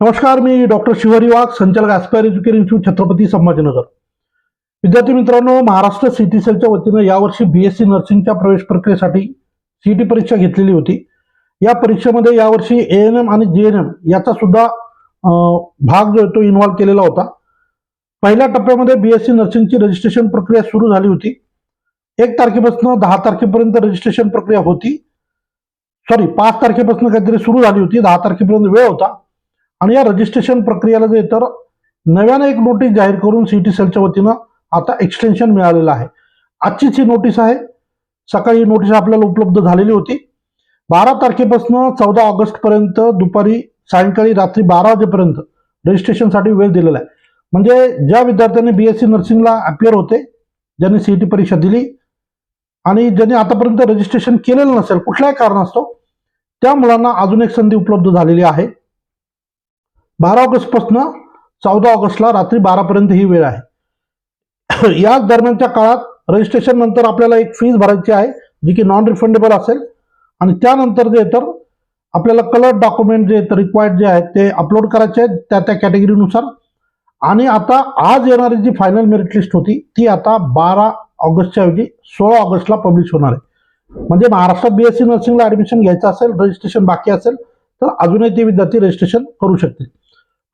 नमस्कार मी डॉक्टर शिवहरी वाघ संचालक aspire education institute Chhatrapati Sambhajinagar. विद्यार्थी मित्रांनो महाराष्ट्र सिटी सेलच्या वतीनं यावर्षी बी एस सी नर्सिंगच्या प्रवेश प्रक्रियेसाठी सी टी परीक्षा घेतलेली होती. या परीक्षेमध्ये यावर्षी ए एन एम आणि जे एन एम याचा सुद्धा भाग जो आहे तो इन्व्हॉल्व केलेला होता. पहिल्या टप्प्यामध्ये बी एस सी नर्सिंगची रजिस्ट्रेशन प्रक्रिया सुरू झाली होती. एक तारखेपासून दहा तारखेपर्यंत रजिस्ट्रेशन प्रक्रिया होती. सॉरी पाच तारखेपासून काहीतरी सुरू झाली होती. दहा तारखेपर्यंत वेळ होता. आणि या रजिस्ट्रेशन प्रक्रियेला जे तर नव्यानं एक नोटीस जाहीर करून सिटी सेलच्या वतीनं आता एक्सटेन्शन मिळालेलं आहे. आजचीच ही नोटीस आहे. सकाळी ही नोटीस आपल्याला उपलब्ध झालेली होती. बारा तारखेपासून चौदा ऑगस्टपर्यंत दुपारी सायंकाळी रात्री बारा वाजेपर्यंत रजिस्ट्रेशनसाठी वेळ दिलेला आहे. म्हणजे ज्या विद्यार्थ्यांनी बी एस सी नर्सिंगला अपियर होते ज्यांनी सी टी परीक्षा दिली आणि ज्यांनी आतापर्यंत रजिस्ट्रेशन केलेलं नसेल कुठल्याही कारणास्तव त्या मुलांना अजून एक संधी उपलब्ध झालेली आहे. बारा ऑगस्टपासून चौदा ऑगस्टला रात्री बारापर्यंत ही वेळ आहे. याच दरम्यानच्या काळात रजिस्ट्रेशन नंतर आपल्याला एक फीज भरायची आहे जी की नॉन रिफंडेबल असेल. आणि त्यानंतर जे तर आपल्याला कलर डॉक्युमेंट जे रिक्वायर्ड जे आहेत ते अपलोड करायचे आहेत त्या त्या कॅटेगरीनुसार आणि आता आज येणारी जी फायनल मेरिट लिस्ट होती ती आता बारा ऑगस्टच्या ऐवजी सोळा ऑगस्टला पब्लिश होणार आहे. म्हणजे महाराष्ट्रात बी एस सी नर्सिंगला ॲडमिशन घ्यायचं असेल रजिस्ट्रेशन बाकी असेल तर अजूनही ते विद्यार्थी रजिस्ट्रेशन करू शकतील.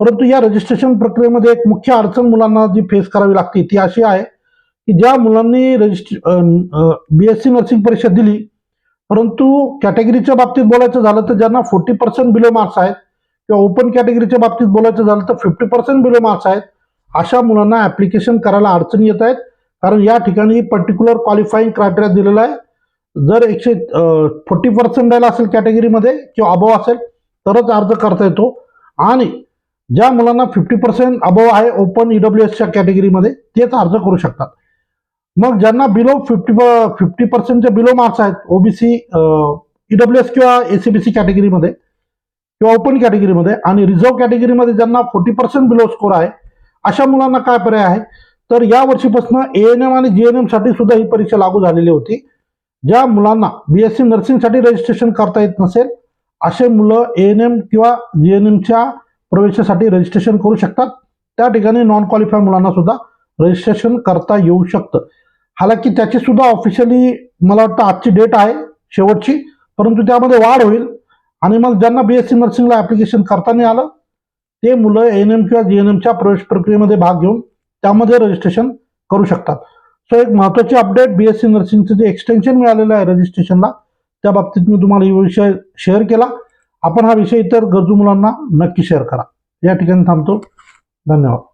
परंतु या रजिस्ट्रेशन प्रक्रियेमध्ये एक मुख्य अडचण मुलांना जी फेस करावी लागते ती अशी आहे की ज्या मुलांनी रजिस्ट्रे बी एस सी नर्सिंग परीक्षा दिली परंतु कॅटेगरीच्या बाबतीत बोलायचं झालं तर ज्यांना फोर्टी पर्सेंट बिलो मार्क्स आहेत किंवा ओपन कॅटेगरीच्या बाबतीत बोलायचं झालं तर फिफ्टी पर्सेंट बिलो मार्क्स आहेत अशा मुलांना ॲप्लिकेशन करायला अडचणी येत आहेत. कारण या ठिकाणी पर्टिक्युलर क्वालिफाईंग क्रायटेरिया दिलेला आहे. जर एकशे फोर्टी पर्सेंटाईल असेल कॅटेगरीमध्ये किंवा अभाव असेल तरच अर्ज करता येतो. आणि ज्या मुलांना फिफ्टी पर्सेंट अबव आहे ओपन ईडब्ल्यू एसच्या कॅटेगरीमध्ये तेच अर्ज करू शकतात. मग ज्यांना बिलो फिफ्टी फिफ्टी पर्सेंटचे बिलो मार्क्स आहेत ओबीसी ईडब्ल्यू एस किंवा एसीबीसी कॅटेगरीमध्ये किंवा ओपन कॅटेगरीमध्ये आणि रिझर्व्ह कॅटेगरीमध्ये ज्यांना फोर्टी पर्सेंट बिलो स्कोर आहे अशा मुलांना काय पर्याय आहे? तर या वर्षीपासून ए एन एम आणि जी एन एमसाठी सुद्धा ही परीक्षा लागू झालेली होती. ज्या मुलांना बी एस सी नर्सिंगसाठी रजिस्ट्रेशन करता येत नसेल असे मुलं ए एन एम किंवा जी एन एमच्या प्रवेशासाठी रजिस्ट्रेशन करू शकतात. त्या ठिकाणी नॉन क्वालिफाय मुलांना सुद्धा रजिस्ट्रेशन करता येऊ शकतं. हालाकी त्याची सुद्धा ऑफिशियली मला वाटतं आजची डेट आहे शेवटची. परंतु त्यामध्ये वाढ होईल. आणि मग ज्यांना बी एस सी नर्सिंगला ॲप्लिकेशन करता नाही आलं ते मुलं एन एम किंवा जी एन एमच्या प्रवेश प्रक्रियेमध्ये भाग घेऊन त्यामध्ये रजिस्ट्रेशन करू शकतात. सो एक महत्त्वाची अपडेट बी एस सी नर्सिंगचं जे एक्सटेन्शन मिळालेलं आहे रजिस्ट्रेशनला त्या बाबतीत मी तुम्हाला हा विषय शेअर केला. आपण हा विषय इतर गरजू मुलांना नक्की शेअर करा. या ठिकाणी थांबतो. धन्यवाद.